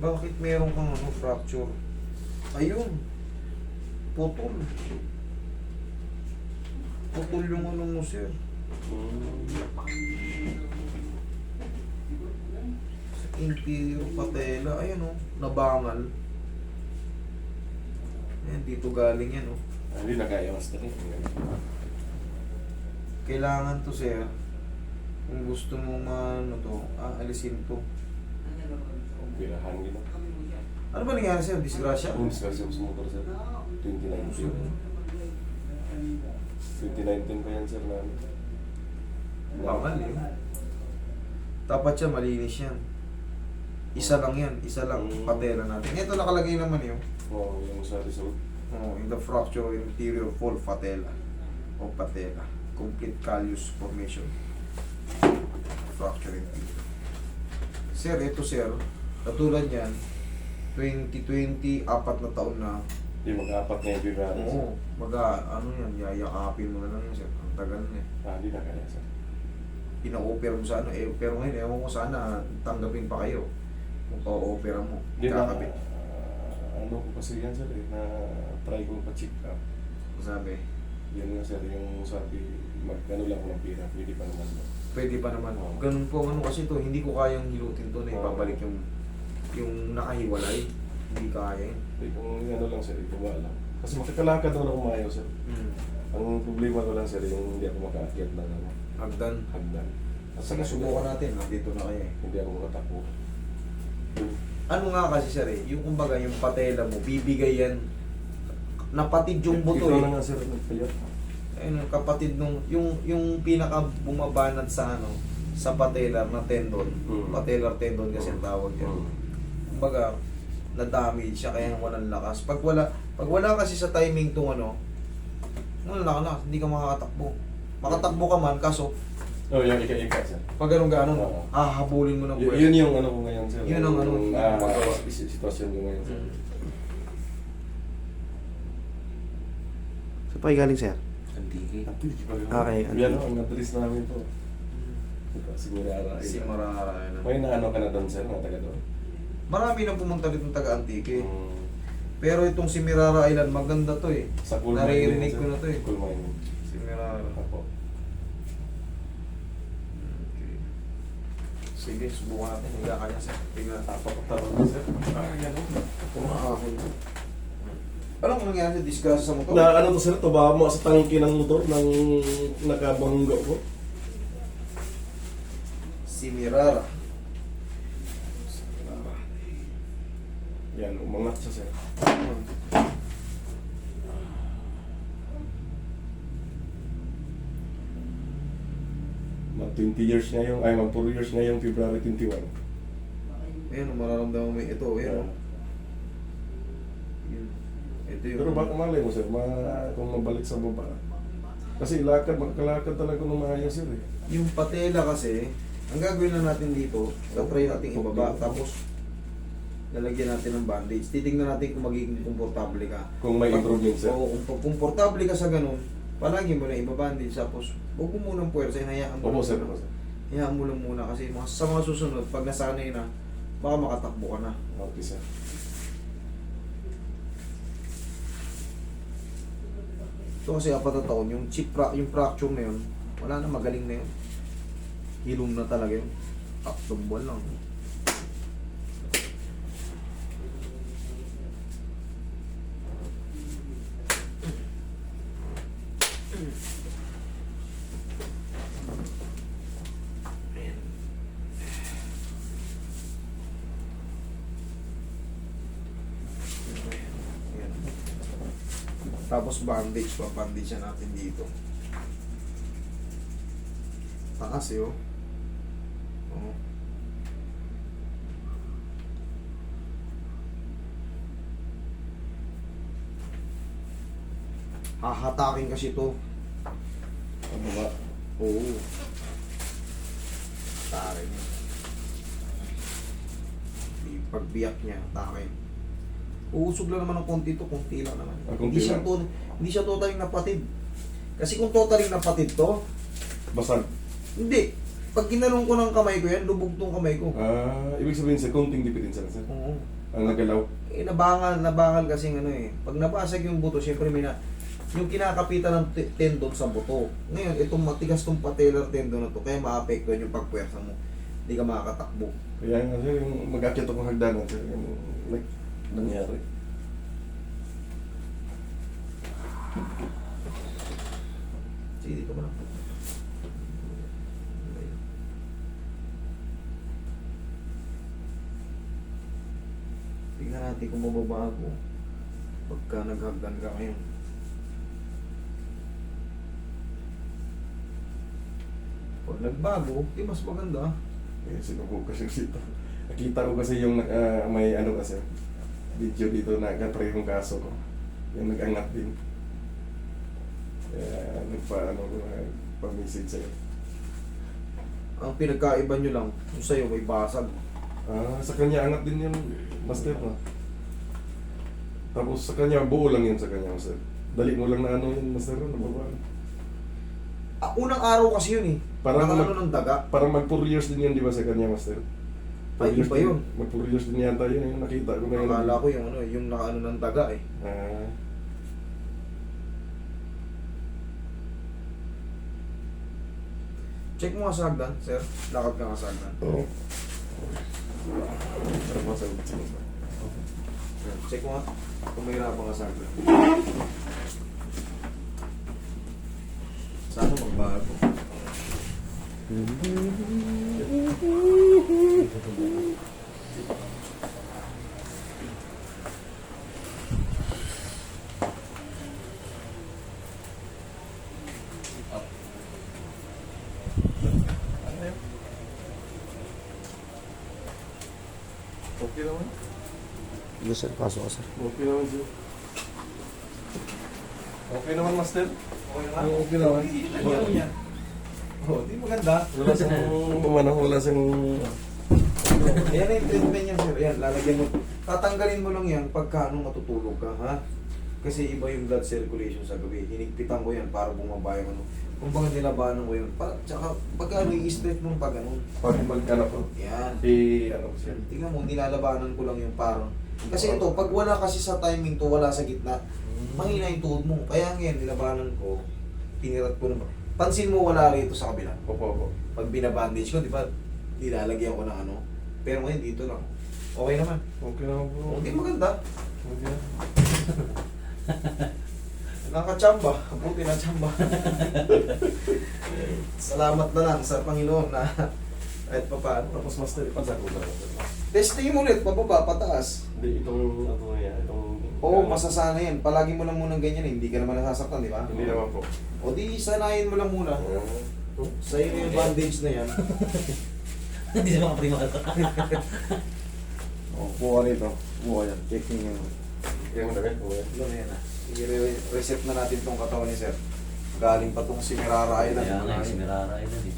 Bakit meron kang ano, fracture? Ayun. Putol. Putol yung ano mo, sir. Sa inferior patella. Ayun oh, nabangal. Ayan, dito galing yan oh. Ah, Hindi na kaya mas dali. Kailangan to, sir. Kung gusto mo ano to, ah, alisin to. Pirahan gino. Ano ba nangyari sir? Disgrasya? Kung discuss yung sa motor sir. 2019. 2019 pa yan sir na ano. Bangal eh. Dapat siya malinis yan. Isa lang yan. Isa lang Mm. patela natin. Ito nakalagay naman yun. Oo, yung sa result. Oh, in the fracture interior full patella o patella. Complete callus formation. Fracture interior. Sir, ito sir. Katulad yan. 2020, apat na taon na. Yung mag-apat na yung February sir. Oo. Maga, ano yan, yayakapin mo na lang yan sir. Ang tagal na eh. Ah, hindi na kaya sir. Pina-opera mo sana. Eh, pero ngayon, ewan ko sana tanggapin pa kayo. Kung pa-opera mo. Hindi na, Kakabit. ah, ano ko kasi yan sir eh, na try ko pa-check up. Sabi, Yan nga sir, yung sabi, mag-ano lang ako ng pira, pwede pa naman. pwede pa naman. Ganun po, ano kasi to, hindi ko kayang hilutin to na Oo. ibabalik yung yung nakahiwalay. Hindi kaya yun. Hindi kung ano lang sir, ito lang. Kasi makakalakad naman ako maayo sir. Hmm. Ang problema ko lang sir, yung hindi ako makaakyat ng ano, Hagdan. hagdan. At Sige, saka subukan natin. Nandito na kayo eh. Hindi ako makatakbo. Ano nga kasi sir eh, yung kumbaga yung patela mo, bibigay yan napatid yung buto Ikaw eh. na nga sir, nagpayat. Ayun, kapatid nung, yung, yung pinaka bumabanat sa ano, sa patellar na tendon. Mm. Patellar tendon kasi ang tawag yan. Mm. Kumbaga, na-damage siya kaya walang lakas. Pag wala, pag wala kasi sa timing tong ano, wala na ka na, hindi ka makakatakbo. Makatakbo ka man, kaso, Oh, yung ika-ika sir. pag ganun ganon, Oo. hahabulin mo ng Y- yun yung ano ko ngayon sir. Yun ang ano, Yung, ah, magawa. si- sitwasyon ko ngayon sir. Mm. Sa pa galing, sir? Antiki. Okay, ano? Yan ang address namin po. Ito, si Murara. Si Marara. ano. May naano ka na doon sir, na taga doon? Marami nang pumunta dito ng taga-Antique. Mm. Pero itong si Mirara Island, maganda to eh. Sa cool Naririnig ko na to eh. Cool mine. Si Mirara. Ako. Okay. Sige, subukan natin. Higa ka niya sir. Tingnan. Tapos ko sir. Ah, yan o. Kumakahon. Anong nangyari sa disgrasya sa motor? Na ano to sir, tuba mo sa tangki ng motor ng nakabanggo ko. Si Mirara. Si Mirara. Yan, umangat siya sir. Mag 20 years na yung, ay mag 4 years na yung February 21. Ayan, mararamdaman mo ito. Ayan. oh. Yun. Ito yung... Pero baka malay mo sir, ma, kung mabalik sa baba. Kasi lakad, makakalakad talaga ng maayos sir eh. Yung patela kasi, ang gagawin na natin dito, tatry natin ibaba, tapos lalagyan natin ng bandage. Titingnan natin kung magiging komportable ka. Kung may improvement sir. Oo, kung komportable ka sa ganun, palagi mo na ibabandage, tapos huwag mo munang puwersa, hinayaan mo. Opo sir, opo sir. Hayaan mo lang muna kasi mga, sa mga susunod, pag nasanay na, baka makatakbo ka na. Okay sir. Ito kasi apat na taon, yung chip yung fracture na yun, wala na magaling na yun. Hilom na talaga yun. Tatlong buwan lang. Ayan. Tapos bandage pa, bandage na natin dito. Taas eh oh. Oo. Hahatakin kasi to. Ang baba. Oo. Niya. Di- Pagbiyak niya, hatakin. Uusog lang naman ng konti to, konti lang naman. Ah, konti hindi siya lang. to, hindi siya totaling napatid. Kasi kung totaling napatid to, Basag. hindi. pag ginanong ko ng kamay ko yan, lubog tong kamay ko. Ah, ibig sabihin sa konting diferensya lang sir. Oo. Ang nagalaw. Eh, nabangal, nabangal kasi ano eh. Pag nabasag yung buto, syempre may na, yung kinakapitan ng t- tendon sa buto. Ngayon, itong matigas tong patellar tendon na to, kaya maapektuhan yung pagpwersa mo. Hindi ka makakatakbo. Kaya nga sir, yung mag-akit akong hagdanan sir, yung like, nangyari. Sige, dito ka lang. Tingnan natin kung mababago pagka naghagdan ka ngayon. Pag nagbago, di mas maganda. Eh, sinubo ko siya dito. Nakita ko kasi yung ah, may ano kasi, video dito na kaparehong kaso ko. Yung nag-angat din. Kaya nagpa, ano, pa-message sa'yo. Ang pinagkaiba nyo lang, yung sa'yo may basag. Ah, sa kanya angat din yung master no? Tapos sa kanya, buo lang yun sa kanya, master. Dali mo lang na ano yun, master, nababa. Ah, unang araw kasi yun eh. Parang mag- ano ng daga. Parang mag 4 years din yun, di ba, sa kanya, master? Ay, iba yun. Mag 4 years din yata yun, yung nakita ko na yun. Akala ko yung ano, yung nakaano ng daga eh. Ah, Check mo nga sa hagdan, sir. Lakad ka nga sa hagdan. oo. Mo sa Check mo nga. Kung may hirapan ka sa hagdan. Sana magbago. Okay naman. Yes, sir. Pasok ka, sir. Okay naman, sir. Okay naman, master. Okay na Oo, okay naman. Yan? Oh, di maganda. Wala sa umano, wala sa Ayan na yung treatment yan, sir. Yan, lalagyan mo. Tatanggalin mo lang yan pagka ano matutulog ka, ha? Kasi iba yung blood circulation sa gabi. Hinigpitan ko yan para bumaba yung ano. Kung baka nilabanan ko yun. Para, tsaka pagka ano, i-straight mo pag ano. pag mag-anak ko. Yan. Eh, ano ko siya. Tingnan mo, nilalabanan ko lang yung parang. Kasi ito, pag wala kasi sa timing to, wala sa gitna, mahina yung tuhod mo. Kaya ngayon, nilabanan ko, pinirat ko naman. Pansin mo, wala rito sa kabila. Opo, opo. Pag binabandage ko, di ba, nilalagyan ko ng ano. Pero ngayon, dito lang. Okay naman. Okay naman po. Hindi maganda. Okay. Nakachamba. Buti na chamba. Salamat na lang sa Panginoon na kahit pa paano. Tapos master, ipansak ko na. Testing mo ulit, pababa, pataas. Hindi, itong, yan, itong... Oo, masasana yan. Palagi mo lang munang ganyan eh. Hindi ka naman nasasaktan, di ba? Hindi naman po. O di, sanayin mo lang muna. Sa iyo yung bandage na yan. Hindi sa mga primata. O, buka rito. Buka yan. Checking yung... Yung po eh. Ano na. I-reset na natin tong katawan ni Sir. Galing pa tong Simirara Island. Kaya nga, si Mirara Island eh.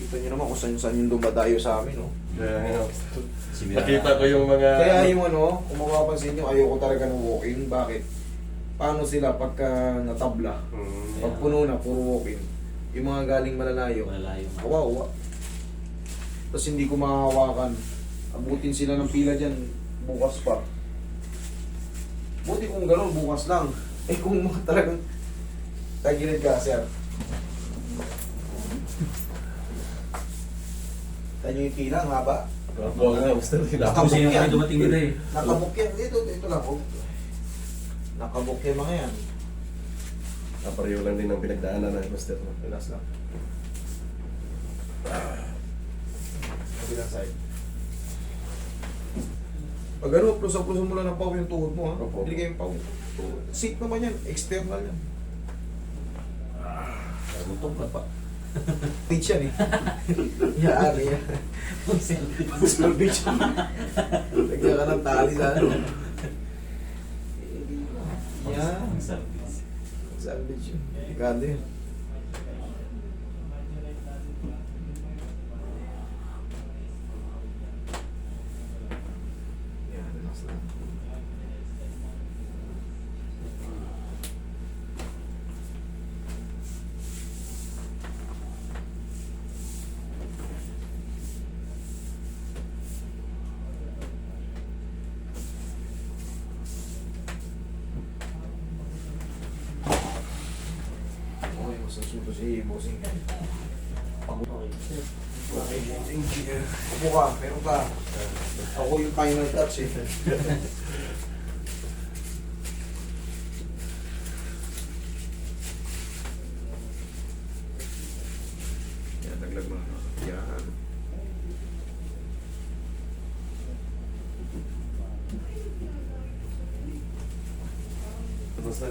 Kita nyo naman kung saan, saan yung dumadayo sa amin, no? Kaya nga, Si Mirara. nakita ko yung mga... Kaya yung ano, kung mapapansin nyo, ayoko talaga ng walk-in. Bakit? Paano sila pagka natabla? Hmm. Pag puno na, puro walk-in. Yung mga galing malalayo, Malalayo. kawawa. Tapos hindi ko mahahawakan. Abutin sila ng pila dyan, bukas pa. Buti kung gano'n, bukas lang. Eh kung mga talagang tagilid ka, sir. Tayo yung pila, ang haba. Nga, master. Tapos yung kami dumating nila eh. Nakabuk yan. Dito, dito lang. Oh. Nakabuk yan mga yan. Kapareho lang din ang pinagdaanan ng master. no? Relax lang. Kabilang side. Pag ano, plusa-plusa mo lang ng pau yung tuhod mo ha. Opo. Hindi kayong pau. Seat naman yan. External yan. Butong ka pa. Pitch yan eh. Yan, yan. Salvage. Lagyan ka ng tali sa ano. Yan. Ang service. Salvage yun. Ganda yun. Yan, relax lang. Masas mo to si bossing. Okay, thank you. Upo ka, pero ka. Ako yung final touch eh. Yan, naglag mo na. Yan. Tapos na.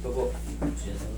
Ito po. Sa-